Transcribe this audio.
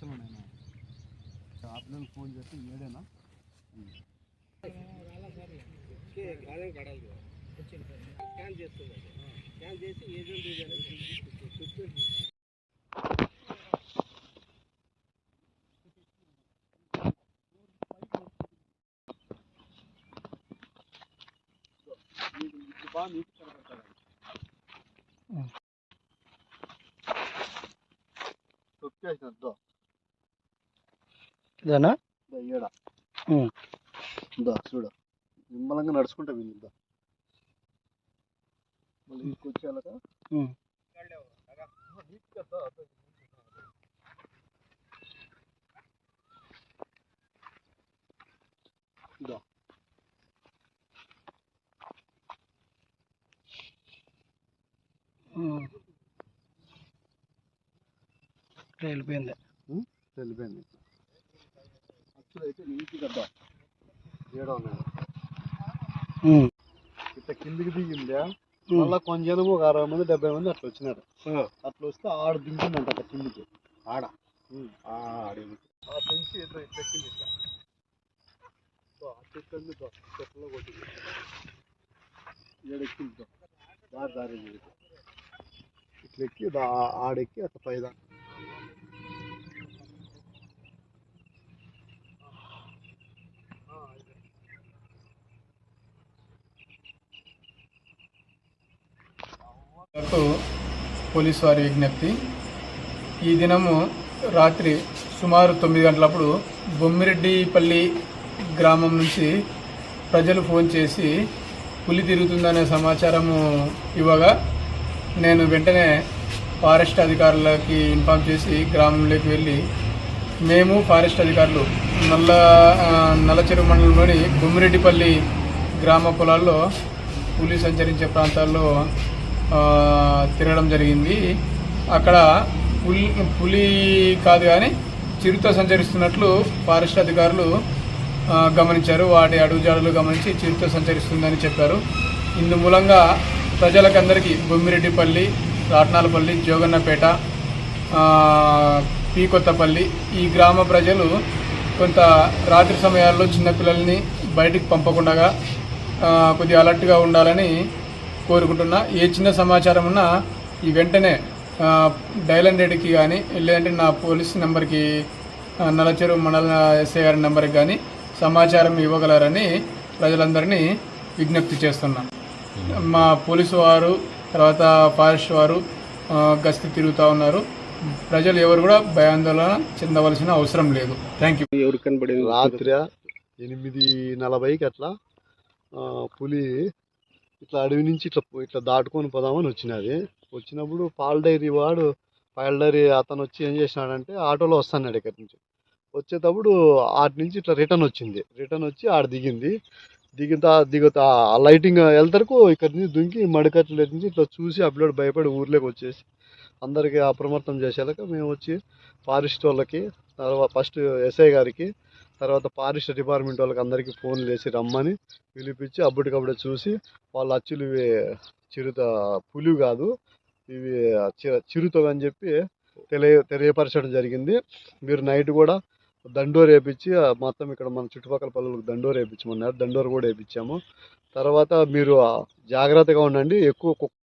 పది మచ్చలు ఉన్నాయి ఆ పిల్లలు ఫోన్ చేస్తే ఏడేనా స్కాన్ చేస్తుంది స్కాన్ చేసి ఏజెంట్ ఇది అనేది చూసి బాగా నీటి కనబడతాడు తొక్కేసిన ఇదేనా? చూడ. నిమ్మలంగా నడుచుకుంటా వినిద్దా మళ్ళీ. దా వెళ్ళిపోయింది వెళ్ళిపోయింది అసలు అయితే నీట్గా దా ఏడ ఇట్లా కిందికి దిగిందా? మళ్ళా కొంచెం ఒక అరవై మంది డెబ్బై మంది అట్లా వచ్చినారు. అట్లా వస్తే ఆడ దించిందంట అట్లా కిందికి. ఆడ? ఆ పెంచి ఇట్లా చెట్టు ఏడెక్కింది. దారి దారి ఎక్కి ఆడెక్కి అట్లా పైదా పోలీసు వారి విజ్ఞప్తి. ఈ దినము రాత్రి సుమారు తొమ్మిది గంటలప్పుడు బొమ్మిరెడ్డిపల్లి గ్రామం నుంచి ప్రజలు ఫోన్ చేసి పులి తిరుగుతుందనే సమాచారము ఇవ్వగా నేను వెంటనే ఫారెస్ట్ అధికారులకి ఇన్ఫామ్ చేసి గ్రామంలోకి వెళ్ళి మేము ఫారెస్ట్ అధికారులు నల్ల నల్లచెరువు మండలంలోని బొమ్మిరెడ్డిపల్లి గ్రామ పొలాల్లో పులి సంచరించే ప్రాంతాల్లో తిరగడం జరిగింది. అక్కడ పులి పులి కాదు కానీ చిరుత సంచరిస్తున్నట్లు ఫారెస్ట్ అధికారులు గమనించారు. వాటి అడుగుజాడలు గమనించి చిరుత సంచరిస్తుందని చెప్పారు. ఇందు మూలంగా ప్రజలకందరికీ బొమ్మిరెడ్డిపల్లి రాట్నాలపల్లి జోగన్నపేట పీకొత్తపల్లి పీ కొత్తపల్లి ఈ గ్రామ ప్రజలు కొంత రాత్రి సమయాల్లో చిన్నపిల్లల్ని బయటికి పంపకుండా కొద్దిగా అలర్ట్గా ఉండాలని కోరుకుంటున్నా. ఏ చిన్న సమాచారం ఉన్నా ఈ వెంటనే డైలన్ రెడ్డికి కానీ లేదంటే నా పోలీస్ నెంబర్కి ఆ, నల్లచెరువు మండల ఎస్ఐ గారి నెంబర్కి కానీ సమాచారం ఇవ్వగలరని ప్రజలందరినీ విజ్ఞప్తి చేస్తున్నాం. మా పోలీసు వారు తర్వాత ఫారెస్ట్ వారు గస్తీ తిరుగుతూ ఉన్నారు. ప్రజలు ఎవరు కూడా భయాందోళన చెందవలసిన అవసరం లేదు. థ్యాంక్ యూ ఎవరు కనబడింది? రాత్రి ఎనిమిది నలభైకి అట్లా పులి ఇట్లా అడవి నుంచి ఇట్లా ఇట్లా దాటుకొని పోదామని వచ్చినది వచ్చినప్పుడు పాల డైరీ వాడు పాల డైరీ అతను వచ్చి ఏం చేసినాడంటే ఆటోలో వస్తున్నాడు ఇక్కడి నుంచి. వచ్చేటప్పుడు ఆటి నుంచి ఇట్లా రిటర్న్ వచ్చింది. రిటర్న్ వచ్చి ఆడ దిగింది. దిగుతా దిగుతా లైటింగ్ వెళ్తరకు ఇక్కడి నుంచి దుంకి మడికట్ల నుంచి ఇట్లా చూసి అప్లోడ్ భయపడి ఊర్లోకి వచ్చేసి అందరికీ అప్రమత్తం చేసేలాక మేము వచ్చి ఫారెస్ట్ వాళ్ళకి తర్వాత ఫస్ట్ ఎస్ఐ గారికి తర్వాత ఫారెస్ట్ డిపార్ట్మెంట్ వాళ్ళకి అందరికీ ఫోన్లు చేసి రమ్మని పిలిపించి అప్పటికప్పుడే చూసి వాళ్ళ అచ్చులు ఇవి చిరుత పులి కాదు ఇవి చి- అని చెప్పి తెలియ తెలియపరచడం జరిగింది. మీరు నైట్ కూడా దండోరు వేయించి మొత్తం ఇక్కడ మన చుట్టుపక్కల పల్లెలకు దండోరు వేయించమన్నారు దండోరు కూడా వేయించాము తర్వాత మీరు జాగ్రత్తగా ఉండండి. ఎక్కువ కుక్క